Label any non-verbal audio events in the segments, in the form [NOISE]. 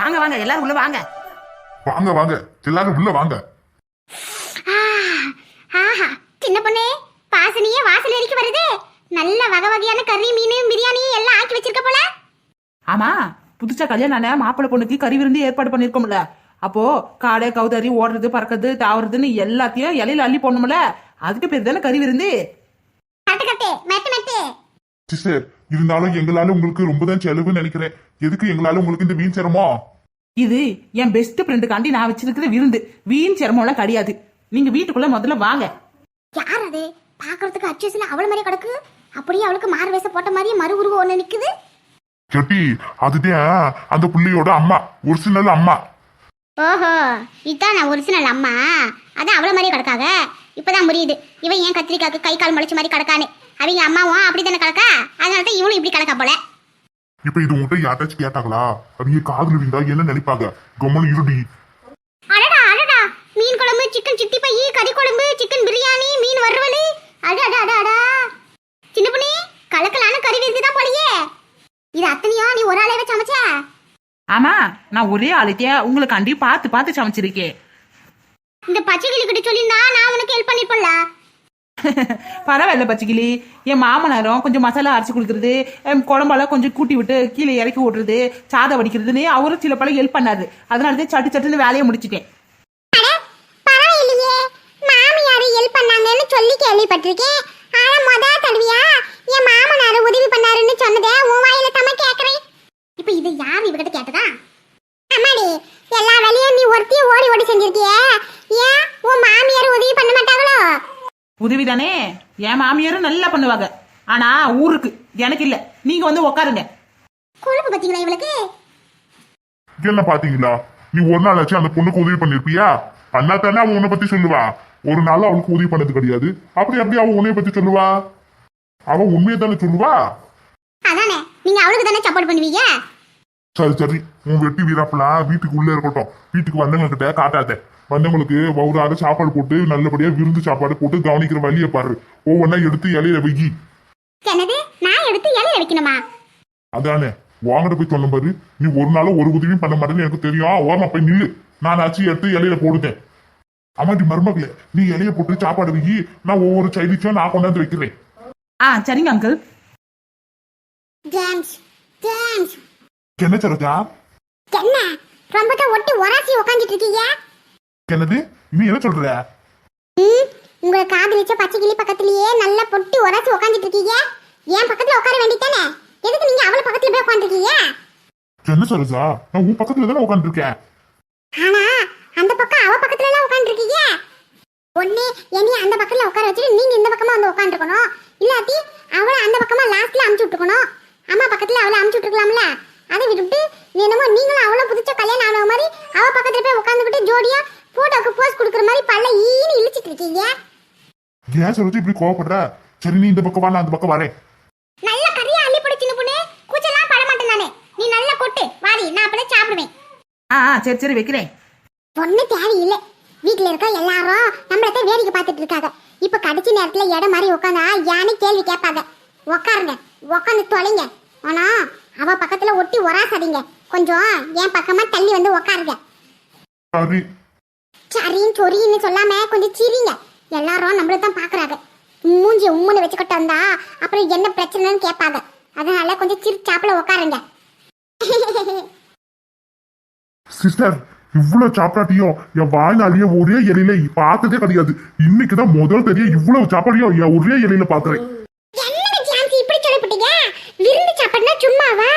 வாங்க வாங்க எல்லாரும் உள்ள வாங்க. வாங்க வாங்க. எல்லாரும் உள்ள வாங்க. ஆ, ஆஹா சின்ன பொண்ணு வாசனையே வாசல் வரைக்கும் வருது. நல்ல வகை வகையான கறி மீன் பிரியாணி எல்லாம் ஆக்கி வச்சிருக்க போல. ஆமா புதுசா கல்யாணம் மாப்பிள்ளை பொண்ணுக்கு கறி விருந்து ஏற்பாடு பண்ணிருக்கோம்ல. அப்போ காடை கவுதாரி ஓடுறது பறக்கிறது தாவறதுன்னு எல்லாத்தையும் இலையில அள்ளி போடணும்ல. அதுக்கு பேர் தானே கறி விருந்து? கட்டு கட்டு மெட்டு மெட்டு. சிஸ்டர் இருந்தாலும் எங்களால உங்களுக்கு ரொம்ப தான் செலவுன்னு நினைக்கிறேன். எதுக்கு எங்களால உங்களுக்கு இந்த மீன் சிரமம்? இது என் பெஸ்ட் ஃப்ரெண்டுக்காண்டி நான் வச்சிருக்கிற விருந்து. வீண் சிரமம்லாம் கிடையாது. நீங்க வீட்டுக்குள்ள முதல்ல வாங்க. யார் அது? பாக்குறதுக்கு அச்சஸ்ல அவள மாதிரி கிடக்கு. அப்படியே அவளுக்கு மாறு வேஷம் போட்ட மாதிரி மறு உருவம் ஒண்ணு நிக்குது. செட்டி அதுதான் அந்த புள்ளையோட அம்மா. ஒரிஜினல் அம்மா. ஓஹோ இதான் நான் ஒரிஜினல் அம்மா. அதான் அவள மாதிரி கிடக்காக. இப்பதான் புரியுது இவன் ஏன் கத்திரிக்காக்கு கை கால் முளைச்ச மாதிரி கிடக்கான்னு அவங்க அம்மாவும் அப்படித்தானே கிடக்கா அதனால தான் இவளும் இப்படி கிடக்கா போல. இப்ப இது உங்கள்கிட்ட யார்ட்டாச்சும் கேட்டாங்களா? அவங்க காதுல விழுந்தா என்ன நினைப்பாங்க? கம்மனு இருடி. அடடா அடடா. மீன் குழம்பு சிக்கன் சித்தி பையி கறி குழம்பு சிக்கன் பிரியாணி மீன் வறுவல். அடா அடா அடா அடா சின்ன பொண்ணி கலக்கலான கறி விருந்து தான் போலயே. இது அத்தனையா நீ ஒரு ஆளவே சமைச்ச? ஆமா நான் ஒரே ஆளுக்கே உங்களுக்காண்டி பார்த்து பார்த்து சமைச்சிருக்கேன். இந்த பச்சை கிளி கிட்ட சொல்லியிருந்தா நான் உனக்கு ஹெல்ப் பண்ணிருப்பேன்ல. [LAUGHS] பரவாயில்ல பச்சைக்கிளி. என் மாமனாரும் கொஞ்சம் மசாலா அரைச்சி கொடுக்குறது குழம்பெல்லாம் கொஞ்சம் கூட்டி விட்டு கீழே இறக்கி விடுறது சாதம் வடிக்கிறதுன்னு அவரும் சில பல ஹெல்ப் பண்ணாரு. அதனால தான் சட்டு சட்டுன்னு வேலையை முடிச்சிட்டேன். பரவாயில்லையே. மாமியார் ஹெல்ப் பண்ணாங்கன்னு சொல்லி கேள்விப்பட்டிருக்கேன். ஆனா மொத தடவையா என் மாமனார் உதவி பண்ணாருன்னு சொன்னதே உன் வாயில தம்ம கேக்குறேன். இப்போ இது யார் இவகிட்ட கேட்டதா அம்மாடி எல்லா வேலையும் நீ ஒருத்தியும் ஓடி ஓடி செஞ்சிருக்கியே ஏன் உன் மாமியார் உதவி பண்ண மாட்டாங்களோ உதவி தானே என் மாமியாரும் நல்லா பண்ணுவாங்க. ஆனா ஊருக்கு. எனக்கு இல்ல. நீங்க வந்து உக்காருங்க. கொழுப்பு பாத்தீங்களா இவளுக்கு? என்ன பாத்தீங்களா? நீ ஒரு நாள் ஆச்சு அந்த பொண்ணுக்கு உதவி பண்ணிருப்பியா? அண்ணா தானே அவன் உன்னை பத்தி சொல்லுவா. ஒரு நாள் அவளுக்கு உதவி பண்ணது கிடையாது. அப்படி அப்படி அவன் உன்னைய பத்தி சொல்லுவா? அவன் உண்மையை தானே சொல்லுவா? அதானே. நீங்க அவளுக்கு தானே சப்போர்ட் பண்ணுவீங்க? சரி சரி. உன் வெட்டி வீராப்பெல்லாம் வீட்டுக்கு உள்ள இருக்கட்டும். வீட்டுக்கு வந்தவங்க கிட்ட காட்டாத. வந்தவங்களுக்கு வவுறாத சாப்பாடு போட்டு நல்லபடியா விருந்து சாப்பாடு போட்டு கவனிக்கிற வழியை பாரு. ஒவ்வொன்றா எடுத்து இலையில வைக்கி என்னது? நான் எடுத்து இலையில வைக்கணுமா? அதானே வாங்கிட்டு போய் சொல்லும் பாரு. நீ ஒரு நாளும் ஒரு உதவியும் பண்ண மாட்டேன்னு எனக்கு தெரியும். ஓரமா போய் நில்லு. நான் ஆச்சு எடுத்து இலையில போடுதேன். அம்மாடி மருமகளே நீ இலைய போட்டு சாப்பாடு வைக்கி நான் ஒவ்வொரு சைடிச்சும் நான் கொண்டாந்து வைக்கிறேன். ஆ சரிங்க அங்கிள் என்ன சரோஜா? என்ன? ரொம்ப ஒட்டி ஒராசி உக்காந்துட்டு இருக்கீங்க என்னது? நீ என்ன சொல்ற? உங்களை காதலிச்ச பச்சை கிளி பக்கத்துலயே நல்லா பொட்டி உரைச்சு உக்காந்துட்டு இருக்கீங்க? என் பக்கத்துல உட்கார வேண்டியதானே? எதுக்கு நீங்க அவள பக்கத்துல போய் உட்காந்துருக்கீங்க என்ன சரோஜா? நான் உன் பக்கத்துல தானே உட்காந்துருக்கேன் ஆனா அந்த பக்கம் அவ பக்கத்துல எல்லாம் உட்காந்துருக்கீங்க ஒண்ணு என்னைய அந்த பக்கத்துல உட்கார வச்சுட்டு நீங்க இந்த பக்கமா வந்து உட்காந்துருக்கணும் இல்லாட்டி அவளை அந்த பக்கமா லாஸ்ட்ல அமுச்சு விட்டுருக்கணும். அம்மா பக்கத்துல அவளை அமுச்சு விட்டுருக்கலாம்ல? அதை விட்டுவிட்டு என்னமோ நீங்களும் அவளை புதுச்ச கல்யாணம் ஆன மாதிரி அவ பக்கத்துல போய் உட்காந்துக்கிட்டு ஜோடியா போட்டோக்கு போஸ் கொடுக்குற மாதிரி பல்ல ஈன்னு இழிச்சிட்டு இருக்கீங்க. ஏன் சரோஜா இப்படி கோவப்படுற? சரி நீ இந்த பக்கம் வா நான் அந்த பக்கம் வரேன். நல்ல கறியா அள்ளி போடு சின்ன பொண்ணு. கூச்சலாம் பட மாட்டேன் நானே நீ நல்லா கொட்டு. வாடி நான் அப்படியே சாப்பிடுவேன். ஆ ஆ, சரி சரி வைக்கிறேன். ஒண்ணு தேவையில்லை. வீட்ல இருக்க எல்லாரும் நம்மளத்த வேடிக்கை பார்த்துட்டு இருக்காங்க. இப்ப கடைசி நேரத்துல இடம் மாதிரி உட்காந்தா யானை கேள்வி கேட்பாங்க. உக்காருங்க உக்காந்து தொலைங்க. ஆனா அவ பக்கத்துல ஒட்டி உராசாதீங்க. கொஞ்சம் என் பக்கமா தள்ளி வந்து உக்காருங்க. சரி. சரின்னு சொரின்னு சொல்லாம கொஞ்சம் சிரிங்க. எல்லாரும் நம்மள தான் பாக்குறாங்க. மூஞ்சி உம்முன்னு வச்சுக்கிட்டு வந்தா அப்புறம் என்ன பிரச்சனைன்னு கேட்பாங்க. அதனால கொஞ்சம் சிரிச்சாப்புல உட்காருங்க சிஸ்டர் இவ்வளவு சாப்பாட்டியும் என் வாழ்நாளிய ஒரே இலையில பார்த்ததே கிடையாது. இன்னைக்குதான் முதல் தெரிய இவ்வளவு சாப்பாடியும் என் ஒரே இலையில பாக்குறேன் விருந்து சாப்பாடுனா சும்மாவா?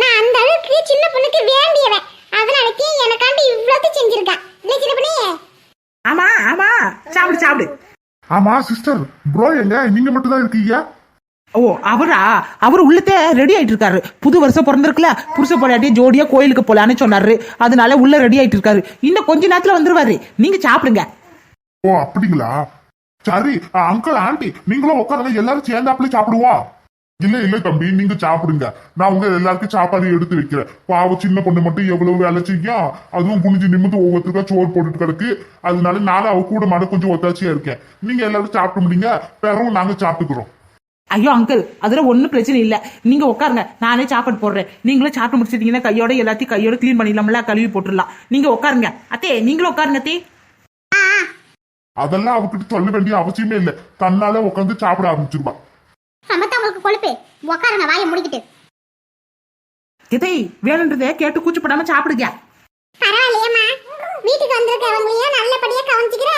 நான் அந்த அளவுக்கு சின்ன பொண்ணுக்கு வேண்டியவன். அதனாலக்கு எனக்காண்டி இவ்வளவு செஞ்சிருக்கா இல்லை சின்ன பொண்ணு? ஆமா ஆமா. சாப்பிடு சாப்பிடு. ஆமா சிஸ்டர் ப்ரோ எங்க? நீங்க மட்டும் தான் இருக்கீங்க? ஓ அவரா? அவர் உள்ளத்தே ரெடி ஆயிட்டு இருக்காரு. புது வருஷம் பிறந்திருக்குல புருஷ பொண்டாட்டி ஜோடியா கோயிலுக்கு போலான்னு சொன்னாரு. அதனால உள்ள ரெடி ஆயிட்டு இருக்காரு. இன்னும் கொஞ்ச நேரத்துல வந்துருவாரு. நீங்க சாப்பிடுங்க. ஓ அப்படிங்களா? சரி அங்கிள் ஆண்டி நீங்களும் உட்காருங்க. எல்லாரும் சேர்ந்தாப்புல சாப்பிடுவோம். இல்ல இல்ல தம்பி நீங்க சாப்பிடுங்க. நான் உங்க எல்லாருக்கும் சாப்பாடு எடுத்து வைக்கிறேன். பாவம் சின்ன பொண்ணு மட்டும் எவ்வளவு வேலை செய்யும் அதுவும் குனிஞ்சு நிமிந்து ஒவ்வொருத்தருக்கா சோறு போட்டுட்டு கிடக்கு. அதனால நானும் அவ கூட மன கொஞ்சம் ஒத்தாச்சியா இருக்கேன். நீங்க எல்லாரும் சாப்பிட்டு முடிங்க பிறகு நாங்க சாப்பிட்டுக்கிறோம். ஐயோ அங்கிள் அதுல ஒன்றும் பிரச்சனை இல்லை. நீங்க உட்காருங்க. நானே சாப்பாடு போடுறேன். நீங்களும் சாப்பிட்டு முடிச்சிட்டீங்கன்னா கையோட எல்லாத்தையும் கையோட க்ளீன் பண்ணிடலாம்ல கழுவி போட்டுடலாம். நீங்க உட்காருங்க. அத்தே நீங்களும் உட்காருங்க அத்தே. அதெல்லாம் அவகிட்ட சொல்ல வேண்டிய அவசியமே இல்ல. தன்னால உட்காந்து சாப்பிட ஆரம்பிச்சிருவா. சமத்தா உங்களுக்கு கொழுப்பு உக்காருங்க வாயை முடிக்கிட்டு. இதை வேணுன்றதை கேட்டு கூச்சப்படாம சாப்பிடுங்க. பரவாயில்லையம்மா. வீட்டுக்கு வந்திருக்கவங்களையும் நல்லபடியா கவனிச்சுக்கிற?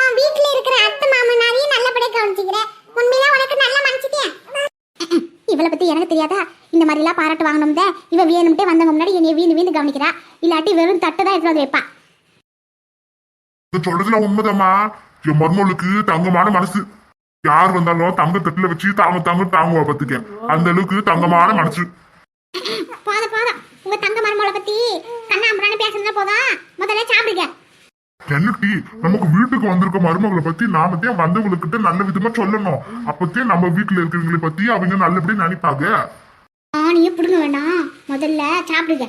உன் வீட்டுல இருக்கிற அத்தை மாமனாரையும் நல்லபடியா கவனிச்சுக்கிற? உண்மையில உனக்கு நல்ல மனுஷத்தியா இவளை பத்தி எனக்கு தெரியாதா? இந்த மாதிரி எல்லாம் பாராட்டு வாங்கணும் இவ வேணும்ட்டே வந்தவங்க முன்னாடி என்னைய வீந்து வீந்து கவனிக்கிறா. இல்லாட்டி வெறும் தட்டு தான் எடுத்து வந்து வைப்பா. சொல்றதுல உண்மைதாம்மா. என் மருமகளுக்கு தங்கமான மனசு. யார் வந்தாலும் தங்க தட்டுல வச்சு தாங்க தாங்க தாங்குவா பத்துக்க. அந்த அளவுக்கு தங்கமான மனசு. போதும் போதும் உங்க தங்க மருமகளை பத்தி கண்ணாம்புறான்னு பேசுறதா போதும் முதல்ல சாப்பிடுங்க. என்னட்டி நமக்கு வீட்டுக்கு வந்திருக்க மருமகளை பத்தி நாம தான் வந்தவங்ககிட்ட நல்ல விதமா சொல்லணும். அப்பத்தே நம்ம வீட்டுல இருக்கிறவங்களை பத்தி அவங்க நல்லபடியா நினைப்பாங்க. ஆணியும் பிடுங்க வேண்டாம். முதல்ல சாப்பிடுங்க.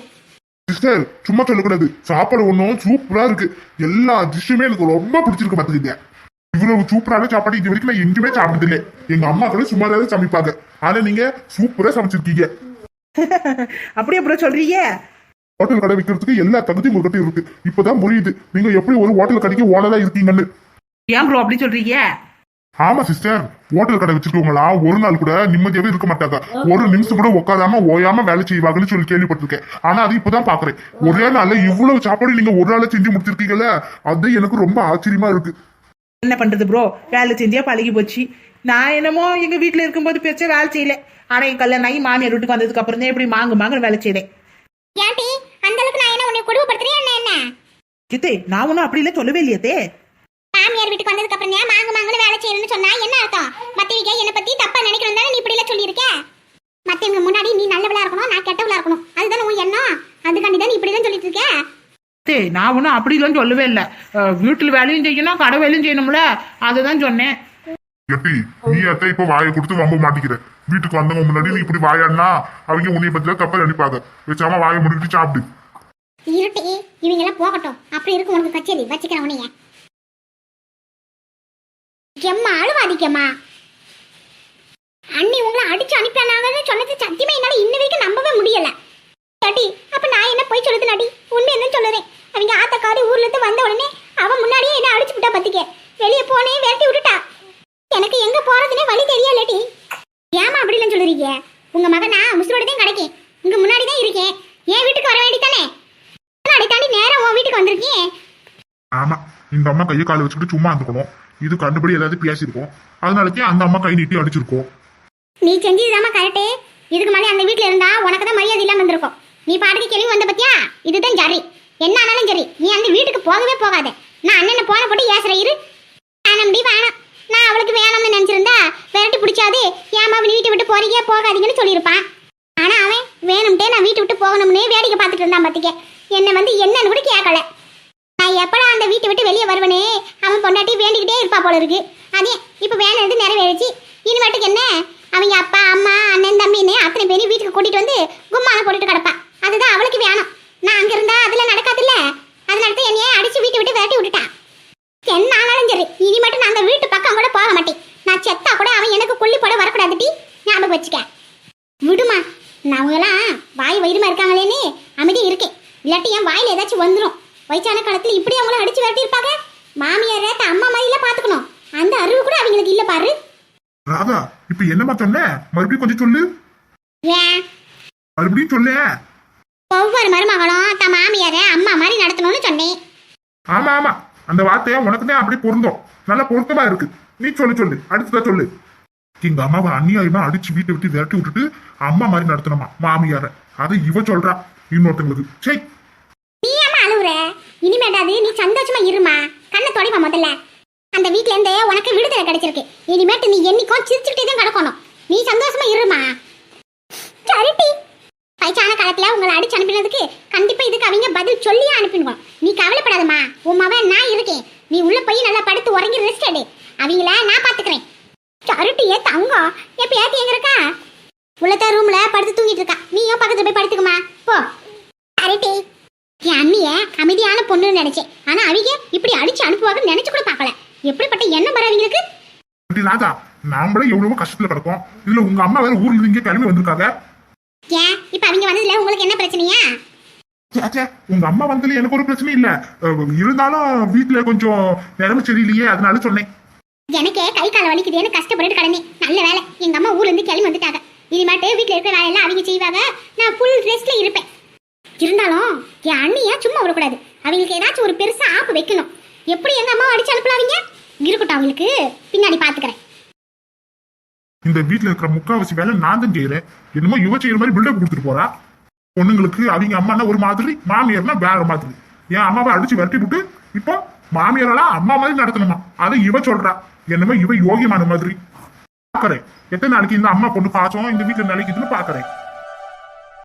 சிஸ்டர் சும்மா சொல்லக்கூடாது. சாப்பாடு ஒன்றும் சூப்பரா இருக்கு. எல்லா டிஷ்ஷுமே எனக்கு ரொம்ப பிடிச்சிருக்கு பாத்துக்கிங்க. இவ்வளவு சூப்பரான சாப்பாடு இது வரைக்கும் நான் எங்கேயுமே சாப்பிட்டது இல்லை எங்க அம்மா கூட சுமாராக சமைப்பாங்க. ஆனா நீங்க சூப்பரா சமைச்சிருக்கீங்க. அப்படி அப்புறம் சொல்றீங்க? ஹோட்டல் கடை வைக்கிறதுக்கு எல்லா தகுதியும் உங்ககிட்ட இருக்கு. இப்பதான் புரியுது நீங்க எப்படி ஒரு ஹோட்டல் கடைக்கு ஓனரா இருக்கீங்கன்னு. ஏன் ப்ரோ அப்படி சொல்றீங்க? ஆமா சிஸ்டர் ஹோட்டல் கடை வச்சிருக்கவங்களா ஒரு நாள் கூட நிம்மதியாவே இருக்க மாட்டாங்க. ஒரு நிமிஷம் கூட உட்காராம ஓயாம வேலை செய்வாங்கன்னு சொல்லி கேள்விப்பட்டிருக்கேன். ஆனா அது இப்பதான் பாக்குறேன். ஒரே நாள்ல இவ்வளவு சாப்பாடு நீங்க ஒரு நாள்ல செஞ்சு முடிச்சிருக்கீங்கல்ல? அது எனக்கு ரொம்ப ஆச்சரியமா இருக்கு. என்ன பண்றது ப்ரோ வேலை செஞ்சே பழகி போச்சு. நான் என்னமோ எங்க வீட்டுல இருக்கும்போது பெருசா வேலை செய்யல. ஆனா என் கல்யாணம் ஆகி மாமியார் வீட்டுக்கு வந்ததுக்கு அப்புறம் தான் இப்படி மாங்கு மாங்கு வேலை செய்யறேன் ஏன்டி? அந்த அளவுக்கு நான் என்ன உன்னை கொடுமைப்படுத்துறேன் என்ன என்ன? கித்தே நான் ஒன்றும் அப்படி இல்லை சொல்லவே இல்லையத்தே மாமியார் வீட்டுக்கு வந்ததுக்கு அப்புறம் ஏன் மாங்கு மாங்குன்னு வேலை செய்யணும்னு சொன்னா என்ன அர்த்தம்? மத்தவங்க என்ன பத்தி தப்பா நினைக்கணும் தானே நீ இப்படி எல்லாம் சொல்லியிருக்க? மத்தவங்க முன்னாடி நீ நல்லவளா இருக்கணும் நான் கெட்டவளா இருக்கணும். அதுதானே உன் எண்ணம்? அதுக்காண்டி தான் நீ இப்படி தான் சொல்லிட்டு இருக்க? தே நான் ஒன்றும் அப்படிலாம் சொல்லவே இல்லை. வீட்டில் வேலையும் செய்யணும் கடை வேலையும் செய்யணும்ல. அதுதான் சொன்னேன். எட்டி நீ அத்தை இப்ப வாயை கொடுத்து வம்ப மாட்டிக்கிற. வீட்டுக்கு வந்தவங்க முன்னாடி நீ இப்படி வாயாடினா அவங்க உன்னை பத்தில தப்பா நினைப்பாங்க. வச்சாம வாயை முடிக்கிட்டு சாப்பிடு. இருட்டி இவங்க எல்லாம் போகட்டும். அப்படி இருக்கு உனக்கு கச்சேரி வச்சுக்கிறேன் உனைய எம்மா அழுவாதிக்கம்மா அண்ணி உங்களை அடிச்சு அனுப்பினாங்கன்னு சொன்னது சத்தியமா என்னால இன்ன வரைக்கும் நம்பவே முடியல. டாடி அப்ப நான் என்ன போய் சொல்லுது நாடி? உண்மை என்ன சொல்லுறேன். அவங்க ஆத்தக்காரி ஊர்ல இருந்து வந்த உடனே அவன் முன்னாடியே என்ன அடிச்சு விட்டா பத்திக்க வெளியே போனே விரட்டி விட்டுட்டா. எனக்கு எங்க போறதுனே வழி தெரியலடி ஏமா அப்படிலாம் சொல்லுறீங்க? உங்க மகனா முசுரோட தான் கிடைக்கும் உங்க முன்னாடி தான் இருக்கேன். என் வீட்டுக்கு வர வேண்டித்தானே முன்னாடி தாண்டி நேரா உன் வீட்டுக்கு வந்திருக்கேன் ஆமா இந்த அம்மா கையை காலை வச்சுக்கிட்டு சும்மா இருந்துக்கணும். இது கண்டுபடி ஏதாவது பேசியிருக்கோம் அதனாலக்கே அந்த அம்மா கை நீட்டி அடிச்சிருக்கோம். நீ செஞ்சதுதாம்மா கரெக்டு இதுக்கு மேலே அந்த வீட்டில் இருந்தா உனக்கு தான் மரியாதை இல்லாமல் வந்திருக்கும் நீ பாட்டுக்கு கிளம்பி வந்த பத்தியா? இதுதான் சரி என்ன ஆனாலும் சரி நீ அந்த வீட்டுக்கு போகவே போகாத. நான் அண்ணனை போன போட்டு ஏசுற இரு. வேணாம்டி வேணாம். நான் அவளுக்கு வேணும்னு நினைச்சிருந்தா விரட்டி பிடிச்சாது. ஏமா அவன் வீட்டை விட்டு போறீங்க போகாதீங்கன்னு சொல்லியிருப்பான். ஆனா அவன் வேணும்ட்டே நான் வீட்டை விட்டு போகணும்னே வேடிக்கை பார்த்துட்டு இருந்தான் பாத்துக்க. என்னை வந்து என்னன்னு கூட கேட்கல. நான் எப்படா அந்த வீட்டை விட்டு வெளியே வருவனே? அவன் பொண்டாட்டி வேண்டிக்கிட்டே இருப்பா போல இருக்கு. அதே இப்போ வேணும் நிறைவேறிச்சு இனிமேட்டுக்கு என்ன அவங்க அப்பா அம்மா அண்ணன் தம்பின்னு அத்தனை பேரையும் வீட்டுக்கு கூட்டிட்டு வந்து கும்மான போட்டுட்டு கிடப்பா அதுதான் அவளுக்கு வேணும் நான் அங்க இருந்தா அதெல்லாம் நடக்காதுல்ல அதனால தான் என்னையே அடிச்சு வீட்டை விட்டு விரட்டி விட்டுட்டான் என்ன ஆனாலும் சரி இனிமேட்டு நான் அந்த வீட்டு பக்கம் கூட போக மாட்டேன் நான் செத்தா கூட அவன் எனக்கு கொல்லி போட வரக்கூடாதுட்டி ஞாபகம் வச்சுக்க விடுமா நான் அவங்கெல்லாம் வாய் வயிறுமா இருக்காங்களேன்னு அமைதியா இருக்கேன் இல்லாட்டி என் வாயில ஏதாச்சும் வந்துடும் வயசான காலத்துல இப்படி அவங்கள அடிச்சு விரட்டி இருப்பாங்க மாமியார அம்மா மாதிரிலாம் பாத்துக்கணும் அந்த அறிவு கூட அவங்களுக்கு இல்ல பாரு. ராதா இப்ப என்னம்மா சொன்ன? மறுபடியும் கொஞ்சம் சொல்லு. மறுபடியும் சொல்லு. ஒவ்வொரு மருமகளும் தன் மாமியார அம்மா மாதிரி நடத்தணும்னு சொன்னேன். ஆமா ஆமா. அந்த வார்த்தைய உனக்கு தான் அப்படி பொருந்தோம். நல்லா பொருத்தமா இருக்கு. நீ சொல்லு சொல்லு. அடுத்ததா சொல்லு. எங்க அம்மாவை அந்நியாயமா அடிச்சு வீட்டை விட்டு விரட்டி விட்டுட்டு அம்மா மாதிரி நடத்தணுமா? மாமியார. அதை இவ சொல்றா. இன்னொருத்தங்களுக்கு. சே நீ அம்மா அழுவுற? இனிமேட்டாது நீ சந்தோஷமா இருமா கண்ணை தொடைப்பா முதல்ல. அந்த வீட்ல இருந்தே உனக்கு விடுதலை கிடைச்சிருக்கு. இனிமேட்டு நீ என்னைக்கும் சிரிச்சுக்கிட்டே தான் கிடக்கணும். நீ சந்தோஷமா இருமா சரிட்டி வயசான காலத்துல உங்களை அடிச்சு அனுப்பினதுக்கு கண்டிப்பா இதுக்கு அவங்க பதில் சொல்லியே அனுப்பிடுவோம். நீ கவலைப்படாதம்மா. உன் மவன் நான் இருக்கேன். நீ உள்ள போய் நல்லா படுத்து உறங்கி ரெஸ்ட் எடு. அவங்கள நான் பாத்துக்கிறேன். சரிட்டியே தங்கம். எப்ப ஏத்தி எங்க இருக்கா? உள்ளத்த ரூம்ல படுத்து தூங்கிட்டு இருக்கா. நீயும் பக்கத்துல போய் படுத்துக்குமா? போ. சரிட்டி என் அண்ணிய அமைதியான பொண்ணுன்னு நினைச்சேன். ஆனா அவங்க இப்படி அடிச்சு அனுப்புவாங்கன்னு நினைச்சு கூட பார்க்கல. எப்படிப்பட்ட எண்ணம் வர அவங்களுக்கு? ராதா நாமளே எவ்வளவோ கஷ்டத்துல கிடக்கும். இதுல உங்க அம்மா வேற ஊர்ல இருந்து இங்கே கிளம்பி வந்திருக்காங்க. ஏன்? இப்ப அவங்க வந்ததுல உங்களுக்கு என்ன பிரச்சனையா? ச்சே, ச்சே, உங்க அம்மா வந்ததுல எனக்கு ஒரு பிரச்சனையும் இல்ல. இருந்தாலும் வீட்டுல கொஞ்சம் நிலைமை சரியில்லையே அதனால சொன்னேன். எனக்கே கை கால வலிக்குதுன்னு கஷ்டப்பட்டு கிடந்தேன். நல்ல வேலை. எங்க அம்மா ஊர்ல இருந்து கிளம்பி வந்துட்டாங்க. இனிமேட்டு வீட்டுல இருக்கிற வேலையெல்லாம் அவங்க செய்வாங்க. நான் ஃபுல் ரெஸ்ட்ல இருப்பேன். இருந்தாலும் என் அண்ணியா சும்மா விடக்கூடாது. அவங்களுக்கு ஏதாச்சும் ஒரு பெருசா ஆப்பு வைக்கணும். எப்படி எங்க அம்மா அடிச்சு அனுப்பலாவீங்க? இருக்கட்டும் அவங்களுக்கு. பின்னாடி பாத்துக்கிறேன். இந்த வீட்டுல இருக்கிற முக்காவாசி வேலை நான் தான் செய்யறேன். என்னமோ யுவ செய்யற மாதிரி பில்டப் கொடுத்துட்டு போறா. பொண்ணுங்களுக்கு அவங்க அம்மானா ஒரு மாதிரி மாமியார்னா வேற மாதிரி. என் அம்மாவை அடிச்சு விரட்டி விட்டு இப்போ மாமியாரெல்லாம் அம்மா மாதிரி நடத்தணுமா? அதை இவ சொல்றா. என்னமோ இவ யோகியமான மாதிரி. பாக்குறேன் எத்தனை நாளைக்கு இந்த அம்மா பொண்ணு பாச்சோம் இந்த வீட்டுல நிலைக்குதுன்னு பாக்குறேன்